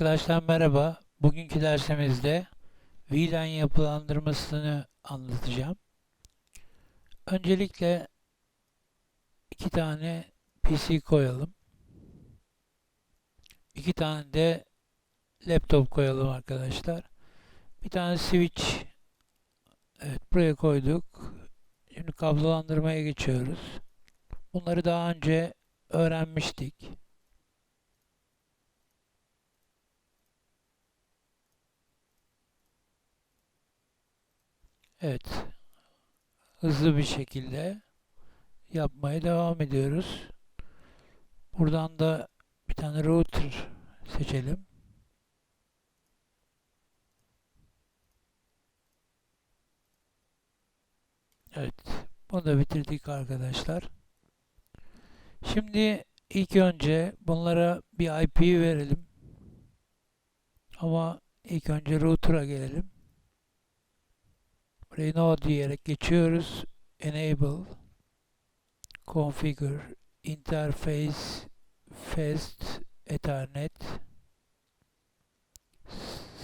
Arkadaşlar merhaba. Bugünkü dersimizde VLAN yapılandırmasını anlatacağım. Öncelikle iki tane PC koyalım. İki tane de laptop koyalım arkadaşlar. Bir tane switch evet buraya koyduk. Şimdi kablolandırmaya geçiyoruz. Bunları daha önce öğrenmiştik. Evet. Hızlı bir şekilde yapmaya devam ediyoruz. Buradan da bir tane router seçelim. Evet. Bunu da bitirdik arkadaşlar. Şimdi ilk önce bunlara bir IP verelim. Ama ilk önce router'a gelelim. Burayı no diyerek geçiyoruz. Enable Configure Interface Fast Ethernet.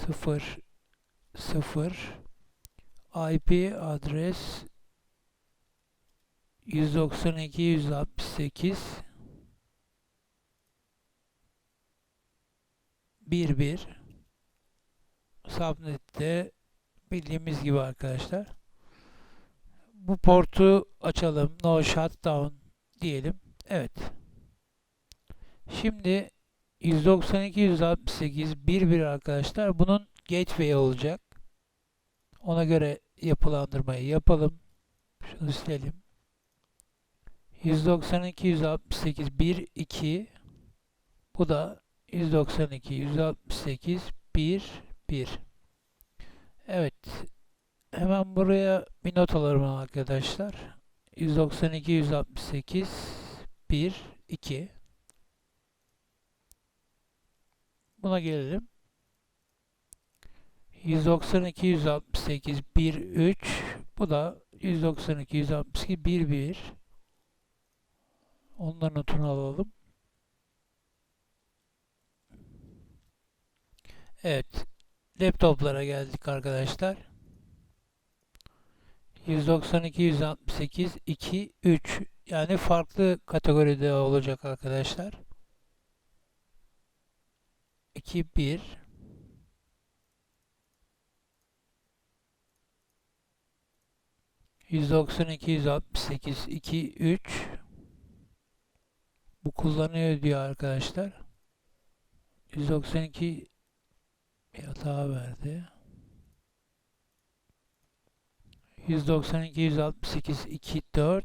0 0 IP adres 192 168 11 Subnet'te bildiğimiz gibi arkadaşlar. Bu portu açalım. No shutdown diyelim. Evet. Şimdi 192 168 11 arkadaşlar bunun gateway olacak. Ona göre yapılandırmayı yapalım. Şunu silelim. 192 168 1 2 bu da 192 168 1 1 Evet. Hemen buraya bir not alalım arkadaşlar. 192 168 1 2 Buna gelelim. 192 168 1 3 bu da 192 162 1 1 Onların notunu alalım. Evet. Laptoplara geldik arkadaşlar. 192, 168, 2, 3 yani farklı kategoride olacak arkadaşlar. 2, 1 192, 168, 2, 3 bu kullanıyor diyor arkadaşlar. 192 hata verdi. 192 168 2 4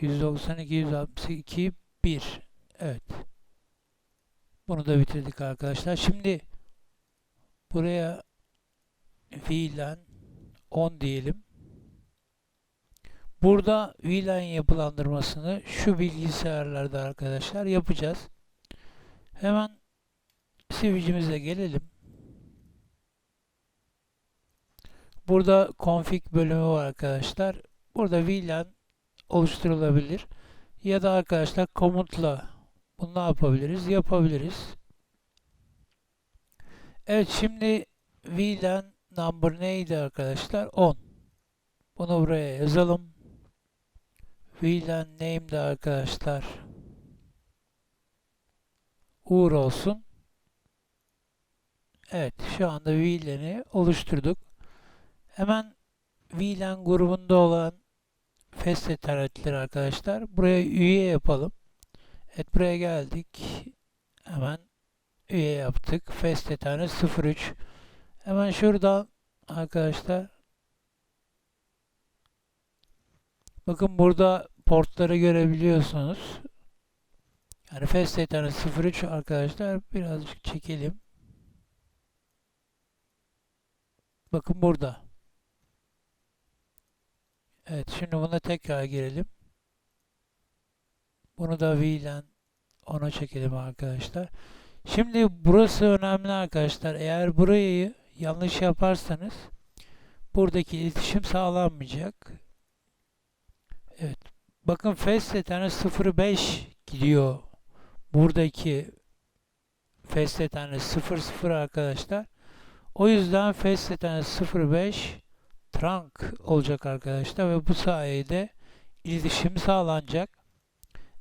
192 162 1 Evet. Bunu da bitirdik arkadaşlar. Şimdi buraya VLAN 10 diyelim. Burada VLAN yapılandırmasını şu bilgisayarlarda arkadaşlar yapacağız. Hemen switch'imize gelelim. Burada config bölümü var arkadaşlar. Burada VLAN oluşturulabilir. Ya da arkadaşlar komutla bunu ne yapabiliriz? Yapabiliriz. Evet şimdi VLAN number neydi arkadaşlar? 10. Bunu buraya yazalım. VLAN name de arkadaşlar Uğur olsun. Evet şu anda VLAN'i oluşturduk. Hemen VLAN grubunda olan fast eternetleri arkadaşlar. Buraya üye yapalım. Evet buraya geldik. Hemen üye yaptık. Fast ethernet 03. Hemen şuradan arkadaşlar bakın burada portları görebiliyorsunuz. Yani fast ethernet 03 arkadaşlar birazcık çekelim. Bakın burada. Evet şimdi buna tekrar girelim. Bunu da VLAN ona çekelim arkadaşlar. Şimdi burası önemli arkadaşlar. Eğer burayı yanlış yaparsanız buradaki iletişim sağlanmayacak. Evet. Bakın fast ethernet 05 gidiyor. Buradaki fast ethernet 00 arkadaşlar. O yüzden fast ethernet 05 trunk olacak arkadaşlar ve bu sayede iletişim sağlanacak.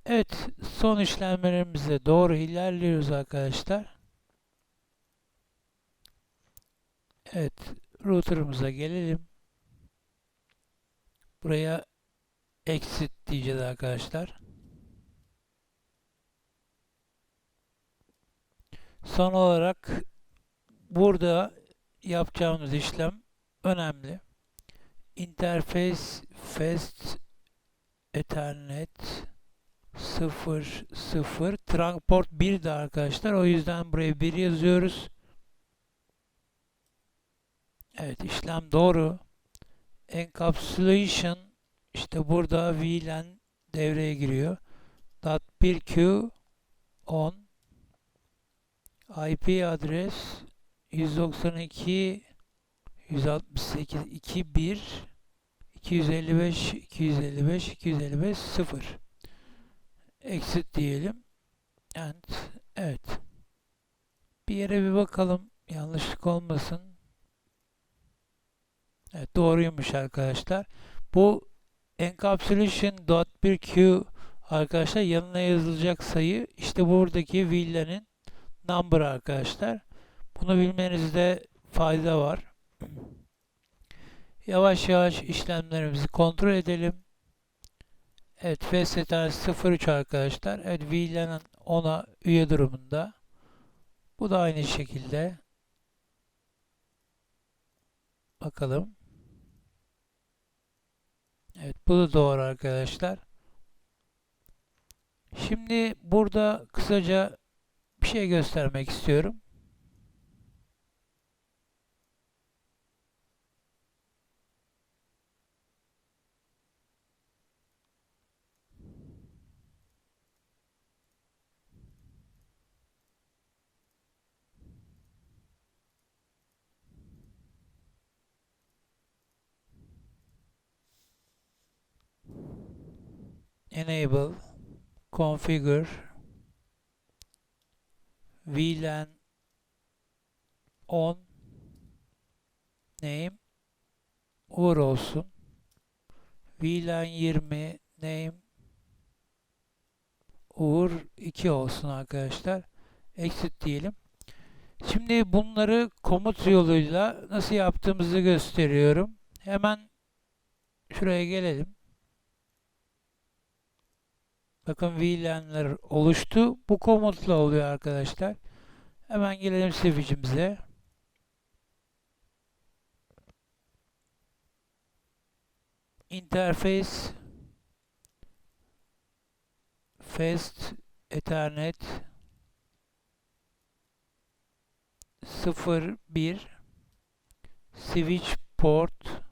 Evet, son işlemlerimize doğru ilerliyoruz arkadaşlar. Evet, router'ımıza gelelim. Buraya exit diyeceğiz arkadaşlar. Son olarak burada yapacağımız işlem önemli. Interface Fast Ethernet 0 0 trunk port 1 de arkadaşlar. O yüzden buraya 1 yazıyoruz. Evet işlem doğru. Encapsulation işte burada VLAN devreye giriyor. Dot 1Q 10 IP adres 192 168 21 255 255 255 0 exit diyelim. And evet. Bir yere bir bakalım. Yanlışlık olmasın. Evet doğruymuş arkadaşlar. Bu encapsulation.1q arkadaşlar yanına yazılacak sayı. İşte buradaki VLAN'in number arkadaşlar. Bunu bilmenizde fayda var yavaş yavaş işlemlerimizi kontrol edelim Evet FSTR 03 arkadaşlar. Evet VLAN 10'a üye durumunda. Bu da aynı şekilde. Bakalım. Evet bu da doğru arkadaşlar. Şimdi burada kısaca bir şey göstermek istiyorum. Enable configure VLAN on name Uğur olsun. VLAN 20 name Uğur 2 olsun arkadaşlar. Exit diyelim. Şimdi bunları komut yoluyla nasıl yaptığımızı gösteriyorum. Hemen şuraya gelelim. Bakın VLAN'ler oluştu. Bu komutla oluyor arkadaşlar. Hemen gelelim switch'imize. Interface Fast Ethernet 01 Switch Port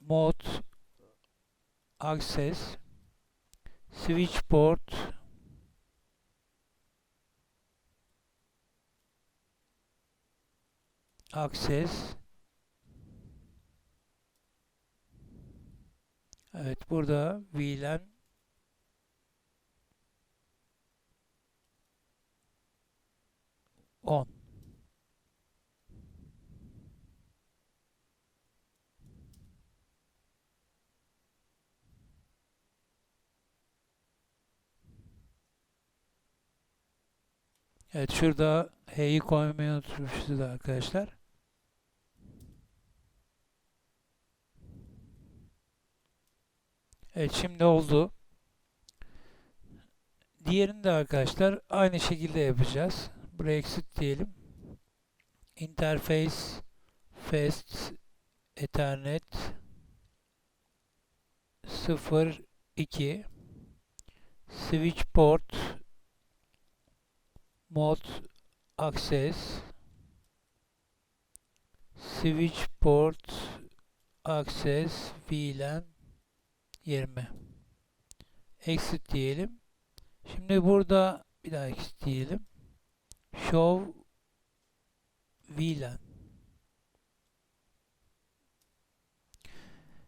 Mode access switch port access. Evet burada VLAN on Evet şurada H'yi koymayı unutmuşuz arkadaşlar. Evet şimdi oldu. Diğerini de arkadaşlar aynı şekilde yapacağız. Buraya exit diyelim. Interface Fast Ethernet 02 Switch Port mod access switch port access VLAN 20 exit diyelim. Şimdi burada bir daha exit diyelim. Show VLAN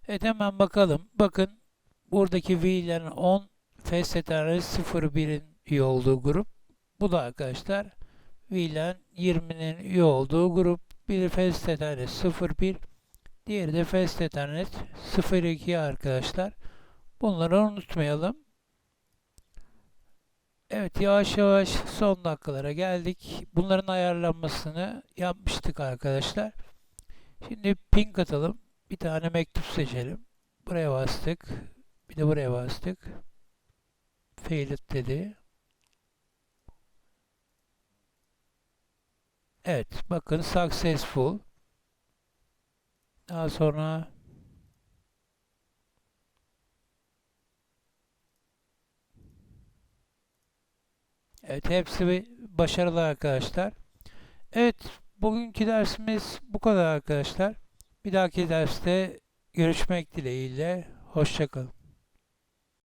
Evet hemen bakalım. Bakın buradaki VLAN 10 FSTR 01'in üye olduğu grup. Bu da arkadaşlar VLAN 20'nin üye olduğu grup. Biri Fast Ethernet 01, diğeri de Fast Ethernet 02 arkadaşlar. Bunları unutmayalım. Evet yavaş yavaş son dakikalara geldik. Bunların ayarlanmasını yapmıştık arkadaşlar. Şimdi ping atalım. Bir tane mektup seçelim. Buraya bastık. Bir de buraya bastık. Failed dedi. Evet bakın successful. Daha sonra Evet hepsi başarılı arkadaşlar. Evet bugünkü dersimiz bu kadar arkadaşlar. Bir dahaki derste görüşmek dileğiyle. Hoşçakalın.